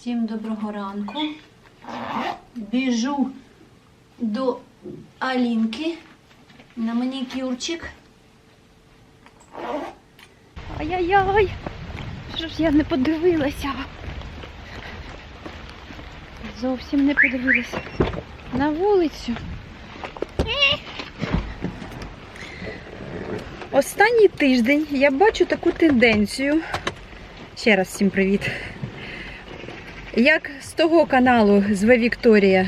Всім доброго ранку. Біжу до Алінки на манікюрчик. Ай-яй-яй! Що ж я не подивилася? Зовсім не подивилася. На вулицю. Останній тиждень я бачу таку тенденцію. Ще раз всім привіт. Як з того каналу зве Вікторія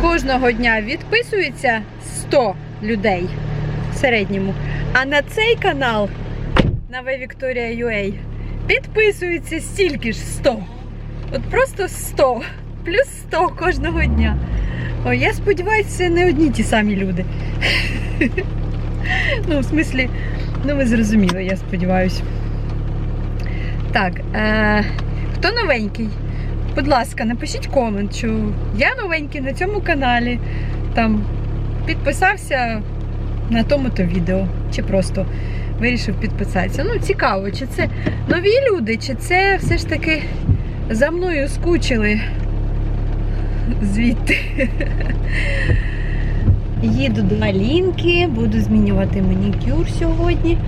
кожного дня відписується 100 людей в середньому. А на цей канал на В Вікторія UA підписується стільки ж 100. От просто 100. Плюс 100 кожного дня. О, я сподіваюся, це не одні ті самі люди. Ну, в смислі, ну ви зрозуміли, я сподіваюся. Так, е, хто новенький? Будь ласка, напишіть комент, що я новенький на цьому каналі. Там підписався на тому-то відео. Чи просто вирішив підписатися. Ну, цікаво, чи це нові люди, чи це все ж таки за мною скучили звідти. Їду до Алінки, буду змінювати манікюр сьогодні.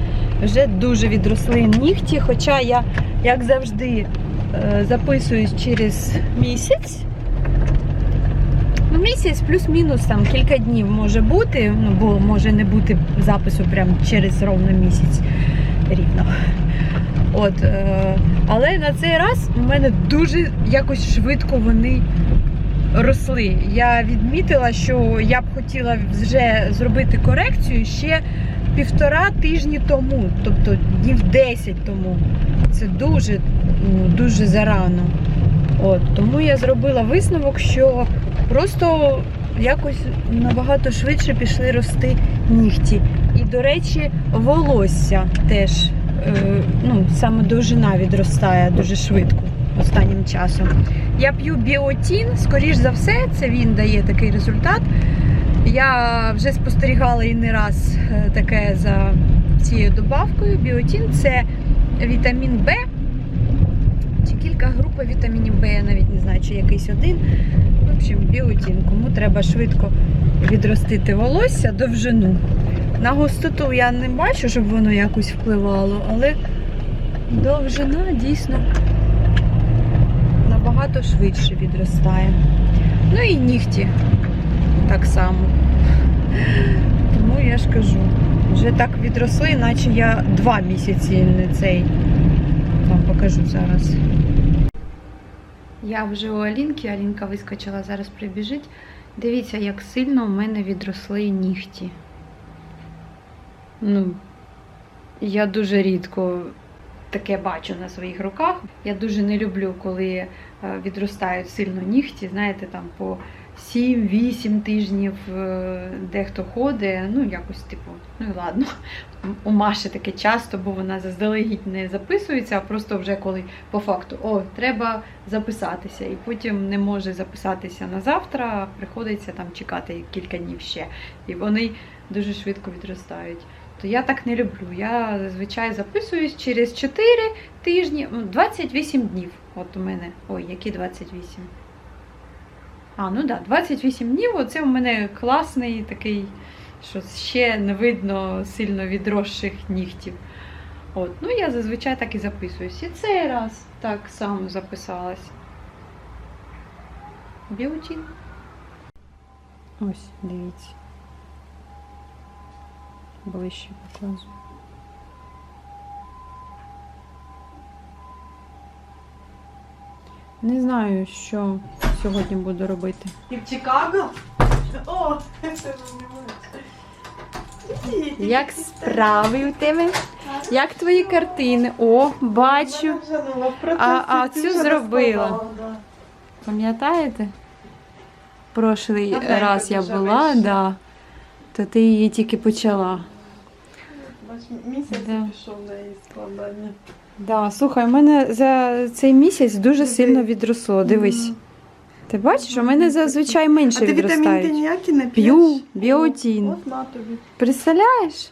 Вже дуже відросли нігті, хоча я, як завжди, записуюсь через місяць. Ну, місяць плюс-мінус там кілька днів може бути, ну бо може не бути запису прямо через ровно місяць рівно. От, е, але на цей раз у мене дуже якось швидко вони росли. Я відмітила, що я б хотіла вже зробити корекцію ще півтора тижні тому, тобто днів 10 тому. Це дуже, ну, дуже зарано. От, тому я зробила висновок, що просто якось набагато швидше пішли рости нігті. І, до речі, волосся теж, е, ну, саме довжина відростає дуже швидко останнім часом. Я п'ю біотін, скоріш за все, це він дає такий результат. Я вже спостерігала і не раз е, таке за цією добавкою. Біотін це вітамін Б. Чи кілька груп вітамінів Б, я навіть не знаю, чи якийсь один. В общем, біотін. Кому треба швидко відростити волосся довжину. На густоту я не бачу, щоб воно якось впливало, але довжина дійсно набагато швидше відростає. Ну і нігті так само. Тому я ж кажу, вже так відросли, наче я два місяці не цей. Вам покажу зараз. Я вже у Алінки, Алінка вискочила, зараз прибіжить. Дивіться, як сильно у мене відросли нігті. Ну, я дуже рідко таке бачу на своїх руках. Я дуже не люблю, коли е, відростають сильно нігті, знаєте, там по 7-8 тижнів е, дехто ходить. Ну, якось типу, ну і ладно. У Маші таке часто, бо вона заздалегідь не записується, а просто вже коли по факту о, треба записатися, і потім не може записатися на завтра, приходиться там чекати кілька днів ще. І вони дуже швидко відростають. То я так не люблю. Я зазвичай записуюсь через 4 тижні, ну, 28 днів. От у мене. Ой, які 28? А, ну так, да, 28 днів. Оце у мене класний такий, що ще не видно сильно відросших нігтів. От, ну я зазвичай так і записуюсь. І цей раз так само записалась. Біотін. Ось, дивіться. Ближче показую. Не знаю, що сьогодні буду робити. І в Чикаго? О, це Як справи у тебе? Як твої картини? О, бачу. А- а цю зробила. Пам'ятаєте? Прошлий раз я була, да. то ти її тільки почала. Місяць Да. пішов на її складання. Да, слухай, у мене за цей місяць дуже сильно відросло. Дивись. Ти бачиш, у мене зазвичай менше А ти вітамінки відростають. ніякі не п'єш? П'ю, біотін. От на тобі. Представляєш?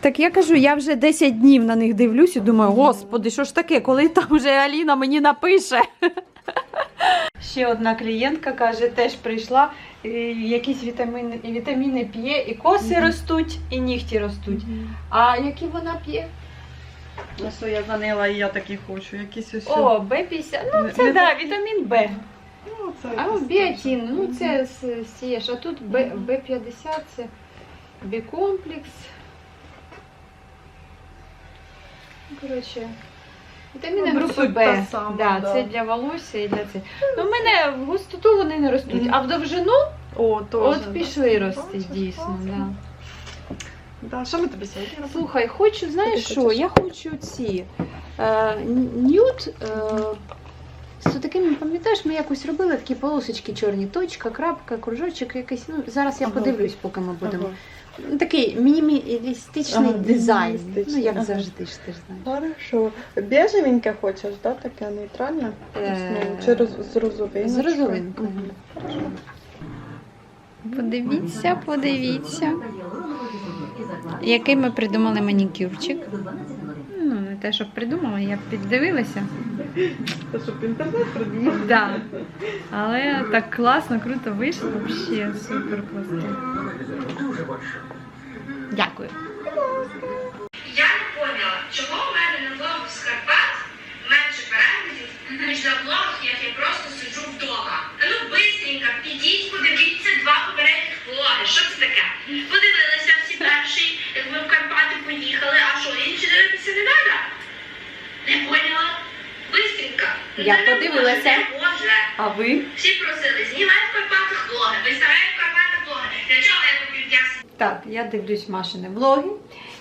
Так я кажу, я вже 10 днів на них дивлюсь і думаю, господи, що ж таке, коли там вже Аліна мені напише. Ще одна клієнтка каже, теж прийшла, і якісь вітаміни, вітаміни п'є, і коси Мгм. ростуть, і нігті ростуть. А які вона п'є? На що я занила і я такі хочу. Якісь ось. О, Б50. Ну, це не да, вітамін Б. Ну, це А якось біотин, ну це з- сієш. А тут Б, Мгм. Б50, це бікомплекс. Ну, Коротше, вітаміни Ну, групи суть Б. сама, да, да. Це для волосся і для цих. Ну, в мене в густоту вони не ростуть, Мгм. а в довжину О, теж. от да. пішли рости, Бачиш, дійсно. класно. Да. Да, що ми тобі сьогодні робимо? Слухай, хочу, знаєш ти що? хочеш? Я хочу ці е, нюд. Е, з такими, пам'ятаєш, ми якось робили такі полосочки чорні, точка, крапка, кружочок якийсь. Ну, зараз я Ага. подивлюсь, поки ми будемо. Ага. Такий мінімалістичний Ага, дизайн. мінімалістичний, Ну, як ага. завжди ж ти ж знаєш. Хорошо. Бежевеньке хочеш, да? Таке нейтральне? Е, Ну, Чи роз, з розовиночкою? з розовинкою. Подивіться, подивіться. Який ми придумали манікюрчик. Ну, не те, щоб придумала, я піддивилася. Це щоб інтернет придумав. Да. Але так класно, круто вийшло. Взагалі супер класно. Дякую. Я не поняла, чого у мене на влог з Карпат менше переглядів, ніж на влогах, як я просто сиджу вдома. А ну бистренько, підіть, подивіться два попередніх влоги. Що це таке? Подивилися всі перші, як ми в Карпати поїхали, а що, інші дивитися не треба? Не поняла? Бистренько. Я подивилася. може. А ви? Всі просили, знімай в Карпатах влоги, виставляй в Карпатах влоги. Для чого я тут півдня Так, я дивлюсь Машини влоги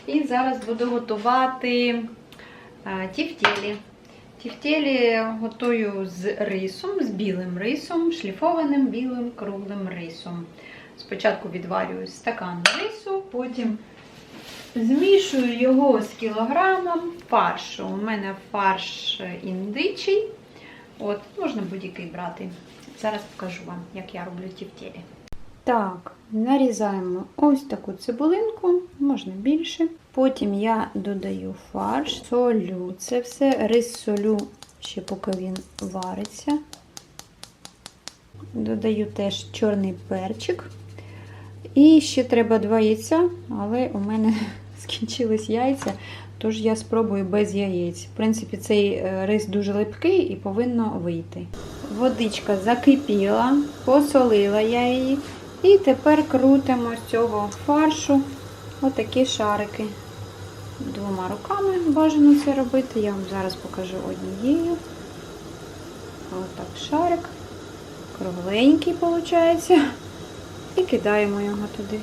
і зараз буду готувати а, тівтєлі. Тівтєлі готую з рисом, з білим рисом, шліфованим білим круглим рисом. Спочатку відварюю стакан рису, потім змішую його з кілограмом фаршу. У мене фарш індичий. От, можна будь-який брати. Зараз покажу вам, як я роблю тівтєлі. Так, нарізаємо ось таку цибулинку, можна більше. Потім я додаю фарш, солю. Це все рис солю, ще поки він вариться. Додаю теж чорний перчик. І ще треба два яйця, але у мене скінчились яйця, тож я спробую без яєць. В принципі, цей е, рис дуже липкий і повинно вийти. Водичка закипіла, посолила я її. І тепер крутимо з цього фаршу отакі шарики. Двома руками бажано це робити. Я вам зараз покажу однією. Отак шарик. Кругленький виходить. І кидаємо його туди.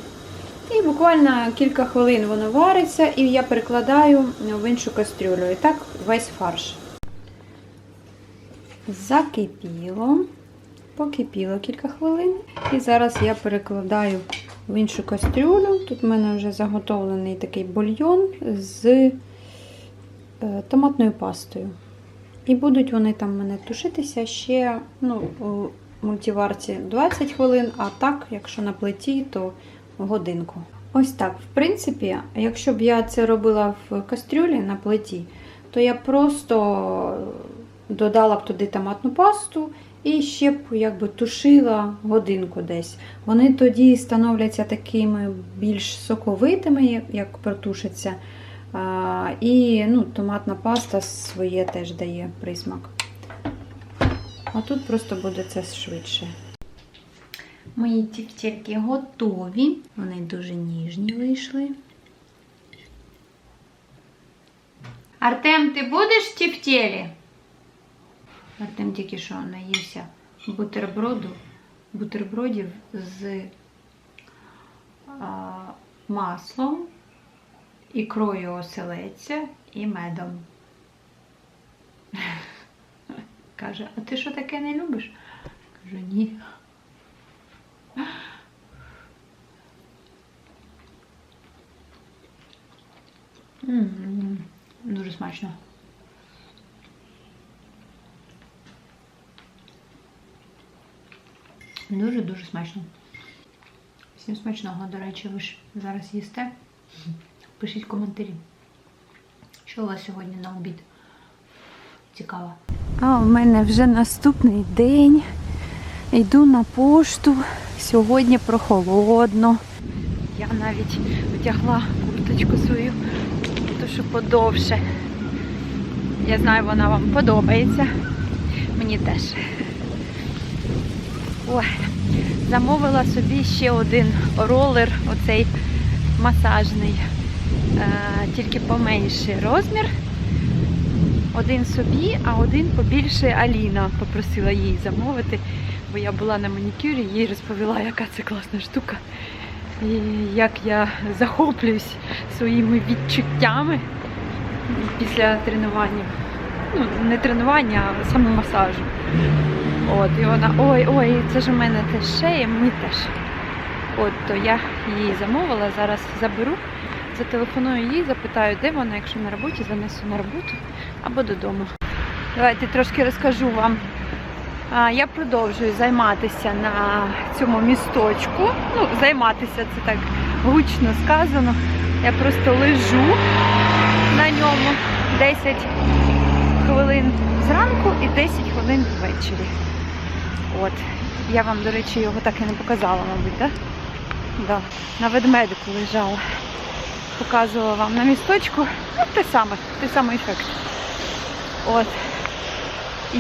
І буквально кілька хвилин воно вариться, і я перекладаю в іншу кастрюлю. І так весь фарш. Закипіло. Покипіло кілька хвилин. І зараз я перекладаю в іншу кастрюлю. Тут в мене вже заготовлений такий бульйон з е, томатною пастою. І будуть вони там в мене тушитися ще ну, у мультиварці 20 хвилин, а так, якщо на плиті, то годинку. Ось так. В принципі, якщо б я це робила в кастрюлі на плиті, то я просто додала б туди томатну пасту і ще б якби тушила годинку десь. Вони тоді становляться такими більш соковитими, як протушаться. А, і ну, томатна паста своє теж дає присмак. А тут просто буде це швидше. Мої тівтєльки готові. Вони дуже ніжні вийшли. Артем, ти будеш тівтєлі? Артем тільки що наївся бутерброду, бутербродів з а, маслом, ікрою оселедця і медом. Каже, а ти що таке не любиш? Кажу, ні. Дуже смачно. Дуже-дуже смачно. Всім смачного, до речі, ви ж зараз їсте. Пишіть коментарі. Що у вас сьогодні на обід? Цікаво. А у мене вже наступний день. Йду на пошту. Сьогодні прохолодно. Я навіть одягла курточку свою, ту, що подовше. Я знаю, вона вам подобається. Мені теж. Ой, замовила собі ще один ролер, оцей масажний, е, тільки поменший розмір. Один собі, а один побільше Аліна попросила їй замовити, бо я була на манікюрі, їй розповіла, яка це класна штука. І як я захоплююсь своїми відчуттями після тренування. Ну, не тренування, а саме масажу. От, і вона, ой, ой, це ж у мене теж шея, мені теж. От, то я її замовила, зараз заберу, зателефоную їй, запитаю, де вона, якщо на роботі, занесу на роботу або додому. Давайте трошки розкажу вам. Я продовжую займатися на цьому місточку. Ну, займатися це так гучно сказано. Я просто лежу на ньому 10 хвилин зранку і 10 хвилин ввечері. От. Я вам, до речі, його так і не показала, мабуть, так? Да? Да. На ведмедику лежала. Показувала вам на місточку. Ну, те саме, той самий ефект. От.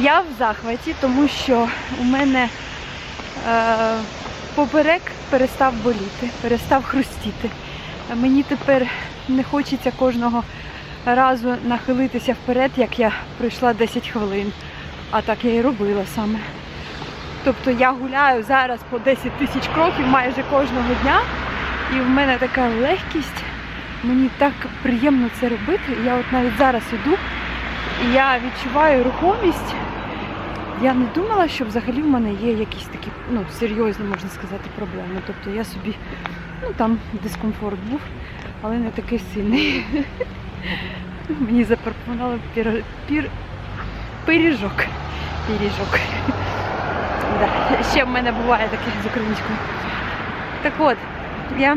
Я в захваті, тому що у мене е, поперек перестав боліти, перестав хрустіти. Мені тепер не хочеться кожного разу нахилитися вперед, як я пройшла 10 хвилин. А так я і робила саме. Тобто я гуляю зараз по 10 тисяч кроків майже кожного дня, і в мене така легкість. Мені так приємно це робити. Я от навіть зараз іду, я відчуваю рухомість. Я не думала, що взагалі в мене є якісь такі ну, серйозні, можна сказати, проблеми. Тобто я собі, ну там дискомфорт був, але не такий сильний. Мені запропонували пір... Пір... пиріжок. Пиріжок. Да. Ще в мене буває таке з українською. Так от, я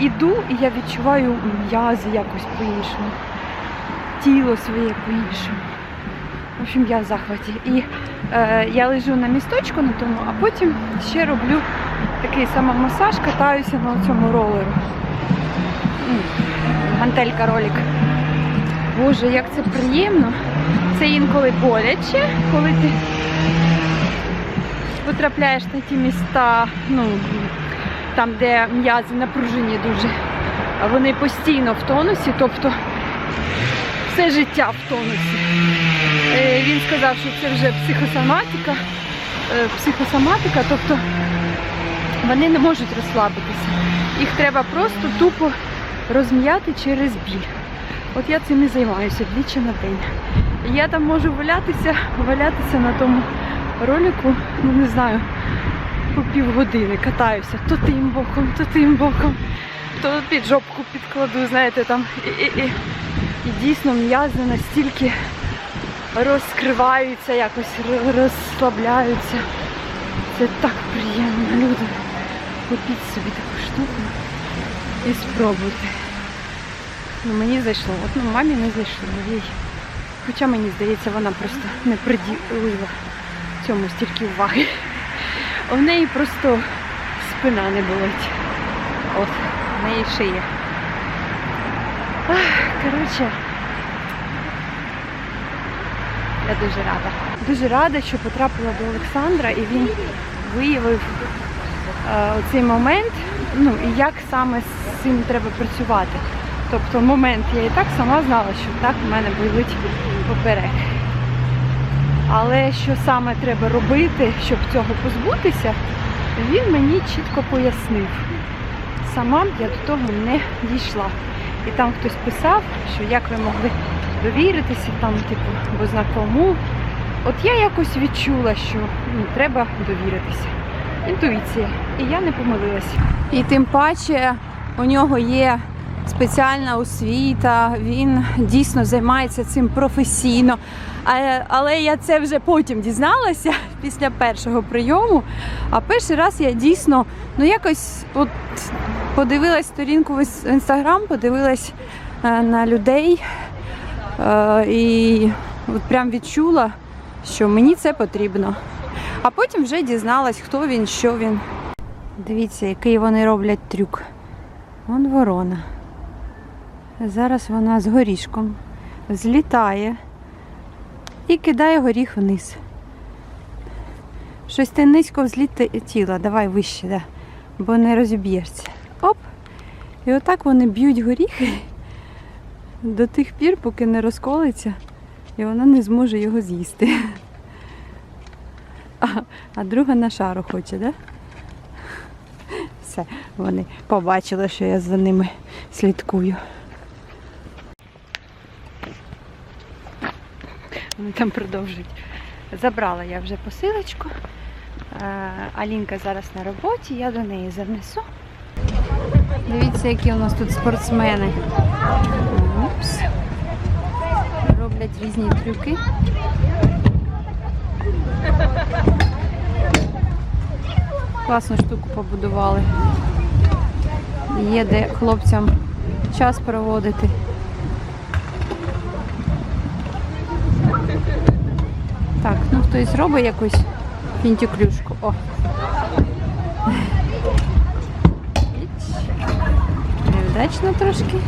іду і я відчуваю м'язи якось по-іншому, тіло своє по-іншому. В общем, я в захваті. І е, я лежу на місточку на тому, а потім ще роблю такий самомасаж, катаюся на цьому ролеру. М, Гантелька ролик. Боже, як це приємно. Це інколи боляче, коли ти потрапляєш на ті міста, ну, там, де м'язи напружені дуже. Вони постійно в тонусі, тобто все життя в тонусі. Е, Він сказав, що це вже психосоматика, е, психосоматика, тобто вони не можуть розслабитися. Їх треба просто тупо розм'яти через біль. От я цим і займаюся двічі на день. Я там можу валятися, валятися на тому ролику, ну не знаю, по півгодини катаюся то тим боком, то тим боком, то під жопку підкладу, знаєте, там. І, і, і, і дійсно м'язи настільки розкриваються, якось розслабляються. Це так приємно, люди. Купіть собі таку штуку і спробуйте. Ну, мені зайшло. От ну, мамі не зайшло. Їй. Хоча мені здається, вона просто не приділила цьому стільки уваги. У неї просто спина не болить. От, в неї шия. Коротше, я дуже рада. Дуже рада, що потрапила до Олександра і він виявив е, оцей момент, ну і як саме з цим треба працювати. Тобто момент я і так сама знала, що так в мене болить поперек. Але що саме треба робити, щоб цього позбутися, він мені чітко пояснив. Сама я до того не дійшла. І там хтось писав, що як ви могли довіритися, там, типу, бо знак кому. От я якось відчула, що ну, треба довіритися. Інтуїція. І я не помилилася. І тим паче у нього є спеціальна освіта, він дійсно займається цим професійно. Але я це вже потім дізналася після першого прийому. А перший раз я дійсно ну якось от подивилась сторінку в інстаграм, подивилась е, на людей е, і от прям відчула, що мені це потрібно. А потім вже дізналась, хто він, що він. Дивіться, який вони роблять трюк. Вон ворона. Зараз вона з горішком злітає і кидає горіх вниз. Щось ти низько взлітіла, давай вище, да, бо не розіб'єшся. Оп! І отак вони б'ють горіхи до тих пір, поки не розколиться, і вона не зможе його з'їсти. А, а друга на шару хоче? Да? Все, вони побачили, що я за ними слідкую. Вони там продовжують. Забрала я вже посилочку. Е, Алінка зараз на роботі, я до неї занесу. Дивіться, які у нас тут спортсмени. Упс. Роблять різні трюки. Класну штуку побудували. Є де хлопцям час проводити. Ну хтось робить якусь фінтіклюшку. О. Невдачно трошки.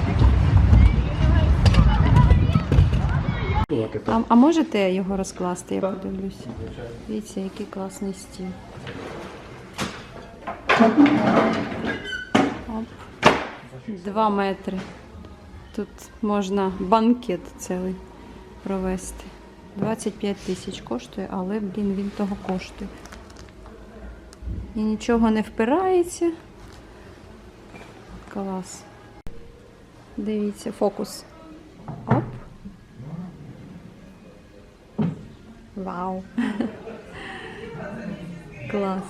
А, а можете його розкласти, я подивлюся. Дивіться, який класний стіл. Оп. Два метри. Тут можна банкет цілий провести. 25 тисяч коштує, але, блін, він того коштує. І нічого не впирається. Клас. Дивіться, фокус. Оп. Вау. Клас.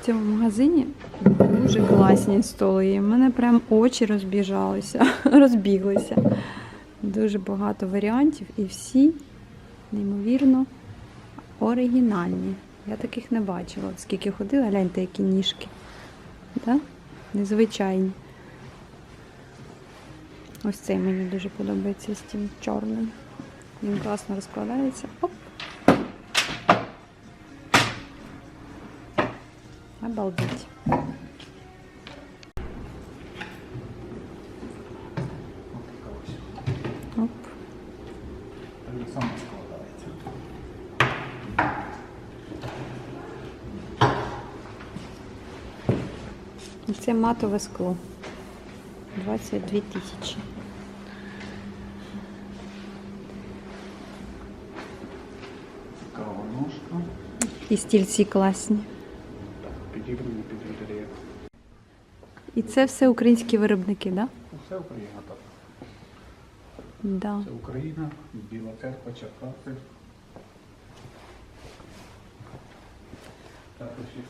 В цьому магазині дуже класні столи. У мене прям очі розбіжалися, розбіглися. Дуже багато варіантів і всі неймовірно оригінальні. Я таких не бачила. Скільки ходила, гляньте, які ніжки. Да? Незвичайні. Ось цей мені дуже подобається з тим чорним. Він класно розкладається. Оп. Обалдеть. Оп. Саме складається. І Це матове скло. 22 тисячі. І стільці класні. І це все українські виробники, так? Да? Усе Україна так. Да. Це Україна, Біла церква, Черкаси. Також є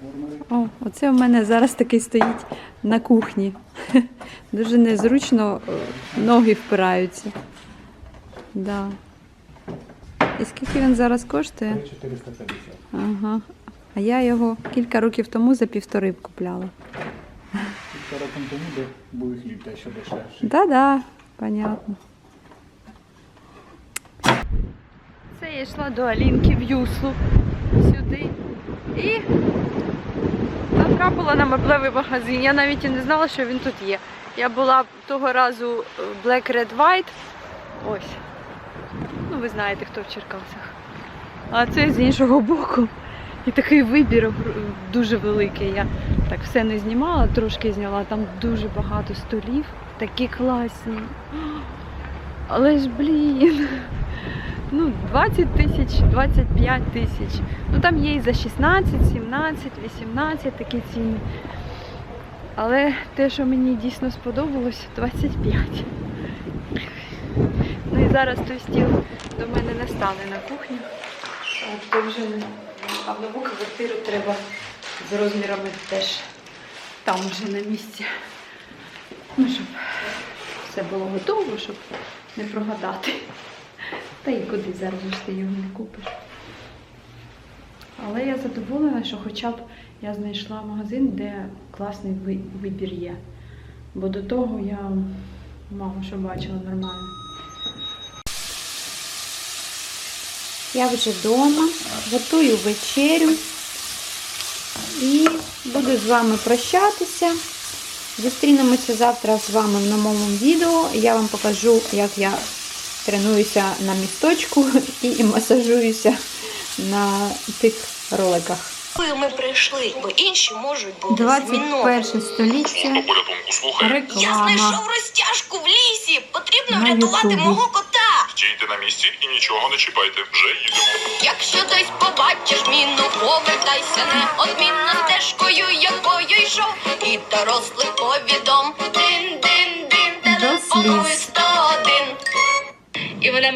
трансформери. О, оце у мене зараз такий стоїть на кухні. Дуже незручно е, ноги впираються. Да. І скільки він зараз коштує? 450. Ага. А я його кілька років тому за півтори купляла. Кілька років тому де були хліб дещо дешевший. Да-да, понятно. Це я йшла до Алінки в Юслу сюди і натрапила на меблевий магазин. Я навіть і не знала, що він тут є. Я була того разу Black Red White. Ось. Ну, ви знаєте, хто в Черкасах. А це з іншого боку. І такий вибір дуже великий. Я так все не знімала, трошки зняла. Там дуже багато столів, такі класні. Але ж, блін. Ну, 20 тисяч, 25 тисяч. Ну там є і за 16, 17, 18 такі ціни. Але те, що мені дійсно сподобалось, 25. Ну і зараз той стіл до мене не стане на кухню. То вже не. А в нову квартиру треба з розмірами теж там вже на місці. Ну, щоб все було готово, щоб не прогадати. Та й куди зараз ж ти його не купиш. Але я задоволена, що хоча б я знайшла магазин, де класний вибір є. Бо до того я мало що бачила нормально. Я вже вдома, готую вечерю і буду з вами прощатися. Зустрінемося завтра з вами в новому відео. Я вам покажу, як я тренуюся на місточку і масажуюся на тих роликах. ми прийшли, бо інші можуть бути 21 століття. Я знайшов розтяжку в лісі. Потрібно На врятувати Ютубі. мого кота. Стійте на місці і нічого не чіпайте. Вже їдемо. Якщо десь побачиш міну, повертайся неодмінно стежкою, якою йшов. І дорослих повідом. Дин, дин, дин, До телефонуй сліз. 101. І вона